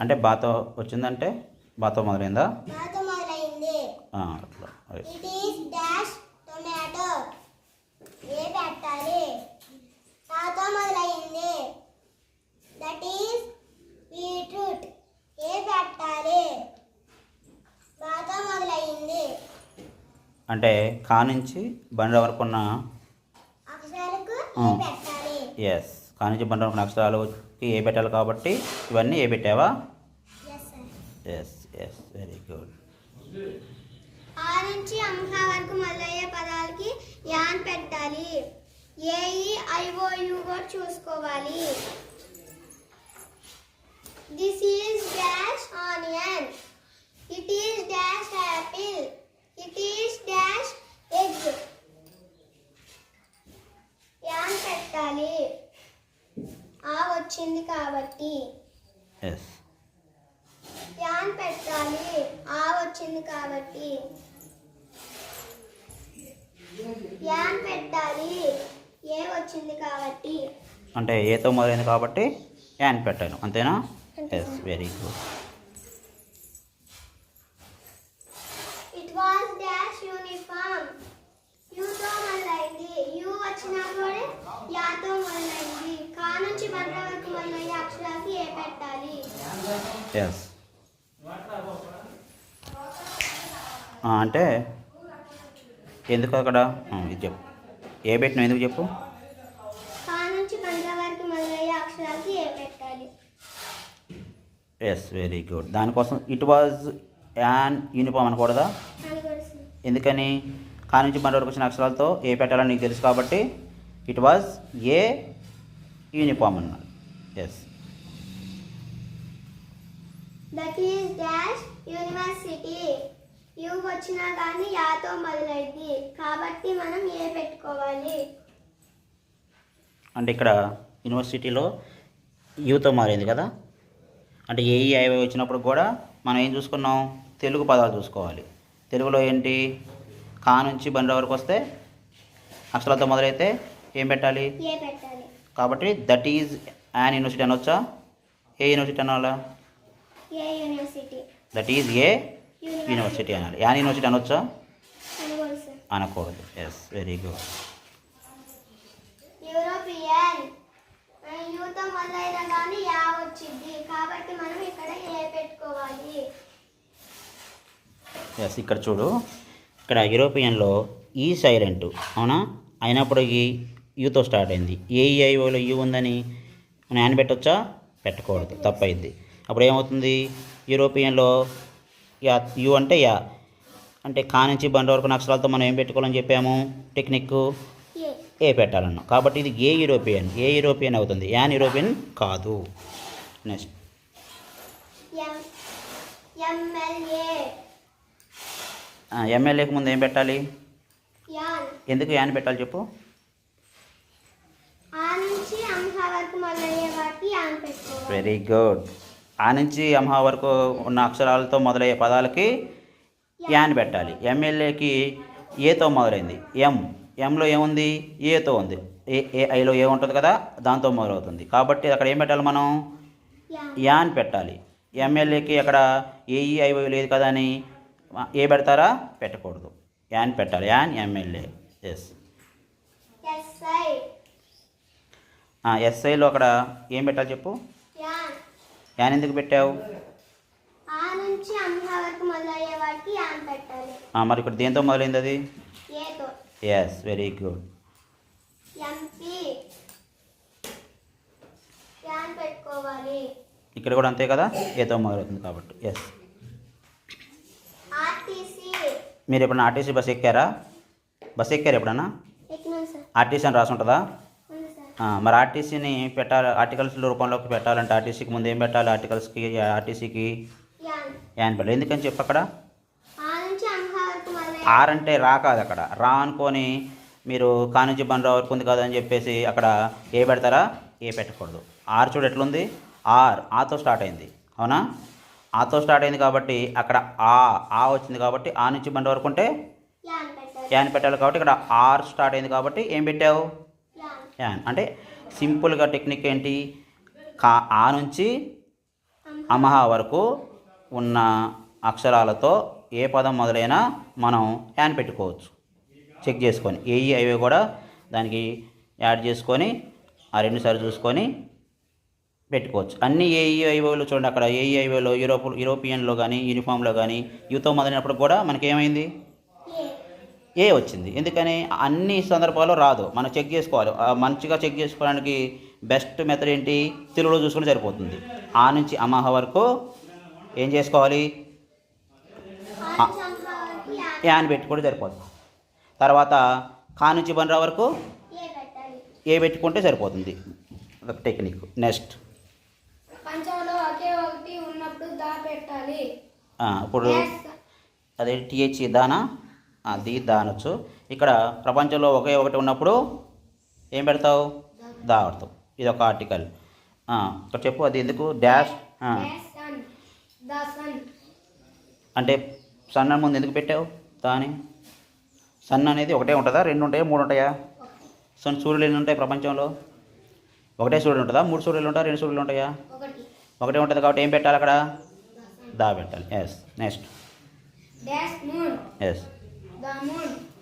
అంటే బాతో వచ్చిందంటే బాతో మొదలైందా? బాతో మొదలైంది. ఆ, అట్లా. Yes it is dash tomato a పెట్టాలి? తాతో మొదలైంది. దట్ ఈస్ బీట్రూట్ ఏ పెట్టాలి? బాతో మొదలైంది. అంటే కా నుంచి బండి వరకు ఉన్న ఎస్ కా నుంచి బండి అక్షరాలకి ఏ పెట్టాలి కాబట్టి ఇవన్నీ ఏ పెట్టావా? ఎస్ ఎస్ వెరీ గుడ్ ఆ నుంచి అంహ వరకు మొదలయ్యే పదాలకి యాన్ పెట్టాలి. A E I O U కూడా చూసుకోవాలి. This is dash onion it is dash apple it is dash egg an పెట్టాలి ఆ వచ్చింది కాబట్టి. ఎస్ యాన్ పెట్టాలి. ఆ వచ్చింది కాబట్టి. యాన్ పెట్టాలి. ఏ వచ్చింది కాబట్టి. అంటే ఏతో మొదలైంది కాబట్టి యాన్ పెట్టాను. అంతేనా? Yes very good it was dash uniform యూతో మొదలైంది. యూ వచ్చినా కూడా యాతో మొదలైంది. కా నుంచి బండ వరకు మొదలయ్యే అక్షరాలకి ఏ పెట్టాలి ఎస్ అంటే ఎందుకు అక్కడ? ఇది చెప్పు. ఏ పెట్టిన ఎందుకు చెప్పు? ఎస్ వెరీ గుడ్ దానికోసం ఇట్ వాజ్ యాన్ యూనిఫామ్ అనకూడదా? ఎందుకని? కా నుంచి వరకు వచ్చిన అక్షరాలతో ఏ పెట్టాలని నీకు తెలుసు కాబట్టి ఇట్ వాజ్ ఏ యూనిఫామ్ అన్నాడు. Yes that is dash university U వచ్చినా కానీ యాతో మొదలైంది. కాబట్టి మనం ఏ పెట్టుకోవాలి? అంటే ఇక్కడ యూనివర్సిటీలో యూతో మారింది కదా? అంటే ఏఈ ఐవై వచ్చినప్పుడు కూడా మనం ఏం చూసుకున్నాం? తెలుగు పదాలు చూసుకోవాలి. తెలుగులో ఏంటి? కా నుంచి బండి వరకు వస్తే అక్షరాలతో మొదలైతే ఏం పెట్టాలి? కాబట్టి దట్ ఈజ్ యాన్ యూనివర్సిటీ అనొచ్చా? ఏ యూనివర్సిటీ అనాలా? దట్ ఈజ్ ఏ యూనివర్సిటీ అనాలి యాన్ యూనివర్సిటీ అనొచ్చా? అనకూడదు ఎస్ వెరీ గుడ్ యూరోపియన్. యూతో మొదలైన కానీ యా వచ్చింది. కాబట్టి మనం ఇక్కడ ఏ పెట్టుకోవాలి? ఎస్ ఇక్కడ చూడు. ఇక్కడ యూరోపియన్లో ఈ సైలెంట్. అవునా? అయినప్పుడు ఈ యూతో స్టార్ట్ అయింది. ఏఈఐఓలో యూ ఉందని మనం యాన్ పెట్టొచ్చా? పెట్టకూడదు. తప్పైంది. అప్పుడు ఏమవుతుంది యూరోపియన్లో యా యూ అంటే యా. అంటే కా నుంచి బండి వరకు అక్షరాలతో మనం ఏం పెట్టుకోవాలని చెప్పాము? Technique a. పెట్టాలన్నాం. కాబట్టి ఇది ఏ యూరోపియన్? ఏ యూరోపియన్ అవుతుంది? యాన్ యూరోపియన్ కాదు. నెక్స్ట్. ఎమ్మెల్యేకి ముందు ఏం పెట్టాలి? ఎందుకు యాన్ పెట్టాలి చెప్పు? Very good. ఆ నుంచి ఎంహ వరకు ఉన్న అక్షరాలతో మొదలయ్యే పదాలకి యాన్ పెట్టాలి. ఎమ్మెల్యేకి ఏతో మొదలైంది. ఎం. ఎంలో ఏముంది? ఏతో ఉంది. ఏ ఏ ఐలో ఏ ఉంటుంది కదా? దాంతో మొదలవుతుంది. కాబట్టి అక్కడ ఏం పెట్టాలి మనం? యాన్. పెట్టాలి. ఎమ్మెల్యేకి అక్కడ ఏఈ ఐఓ లేదు కదా అని ఏ పెడతారా? పెట్టకూడదు. యాన్ పెట్టాలి. An MLA yes. ఎస్ఐ. ఎస్ఐలో అక్కడ ఏం పెట్టాలి చెప్పు? యాన్ ఎందుకు పెట్టావు? మరి ఇక్కడ దేంతో మొదలైంది అది? ఎస్ వెరీ గుడ్ ఇక్కడ కూడా అంతే కదా? ఏతో మొదలవుతుంది కాబట్టి. ఎస్ మీరు ఎప్పుడన్నా ఆర్టీసీ బస్ ఎక్కారా? బస్ ఎక్కారు ఎప్పుడన్నా? ఆర్టీసీ అని రాసి ఉంటుందా? మరి ఆర్టీసీని పెట్టాలి ఆర్టికల్స్ రూపంలోకి పెట్టాలంటే ఆర్టీసీకి ముందు ఏం పెట్టాలి? ఆర్టికల్స్కి ఆర్టీసీకి? యాన్ పెట్టాలి. ఎందుకని చెప్పు అక్కడ? ఆర్ అంటే రా కాదు అక్కడ. రా అనుకొని మీరు కానుంచి బండ్రా వరకు ఉంది కదా అని చెప్పేసి అక్కడ ఏ పెడతారా? ఏ పెట్టకూడదు. ఆర్ చూడు ఎట్లుంది? ఆర్. ఆతో స్టార్ట్ అయింది. అవునా? ఆతో స్టార్ట్ అయింది కాబట్టి అక్కడ ఆ ఆ వచ్చింది కాబట్టి ఆ నుంచి బండి వరకు ఉంటే యాన్ పెట్టాలి కాబట్టి ఇక్కడ ఆర్ స్టార్ట్ అయింది కాబట్టి ఏం పెట్టావు? యాన్ అంటే సింపుల్గా టెక్నిక్ ఏంటి? కా ఆ నుంచి అమహ వరకు ఉన్న అక్షరాలతో ఏ పదం మొదలైనా మనం యాన్ పెట్టుకోవచ్చు. చెక్ చేసుకొని ఏఈ అవి కూడా దానికి యాడ్ చేసుకొని ఆ రెండు సార్లు చూసుకొని పెట్టుకోవచ్చు. అన్ని ఏఈ ఐఓలు చూడండి అక్కడ. ఏఈ యూరోప్ యూరోపియన్లో కానీ యూనిఫామ్లో కానీ యూతో మొదలైనప్పుడు కూడా మనకి ఏమైంది? ఏ వచ్చింది. ఎందుకని? అన్ని సందర్భాల్లో రాదు. మనం చెక్ చేసుకోవాలి. మంచిగా చెక్ చేసుకోవడానికి బెస్ట్ మెథడ్ ఏంటి? తెలుగులో చూసుకుంటే సరిపోతుంది. ఆ నుంచి అమహ వరకు ఏం చేసుకోవాలి? యాన్ పెట్టుకుంటే సరిపోతుంది. తర్వాత కా నుంచి బండ్రా వరకు ఏ పెట్టుకుంటే సరిపోతుంది. ఒక టెక్నిక్. నెక్స్ట్. ఇప్పుడు. అదే టిహెచ్ దానా? అది దానొచ్చు. ఇక్కడ ప్రపంచంలో ఒకే ఒకటి ఉన్నప్పుడు ఏం పెడతావు? దా పెడతావు ఇది ఒక ఆర్టికల్ ఇక్కడ చెప్పు అది ఎందుకు? డాష్. అంటే సన్ అని ముందు ఎందుకు పెట్టావు? దాని. సన్ అనేది ఒకటే ఉంటుందా? రెండు ఉంటాయా? మూడు ఉంటాయా? సన్ సూర్యులు ఎన్ని ఉంటాయి ప్రపంచంలో? ఒకటే సూర్యుడు ఉంటుందా? మూడు సూర్యులు ఉంటాయా? రెండు సూర్యులు ఉంటాయా? ఒకటి ఉంటుంది కాబట్టి ఏం పెట్టాలి అక్కడ? దా పెట్టాలి yes next. Yes Dá muito.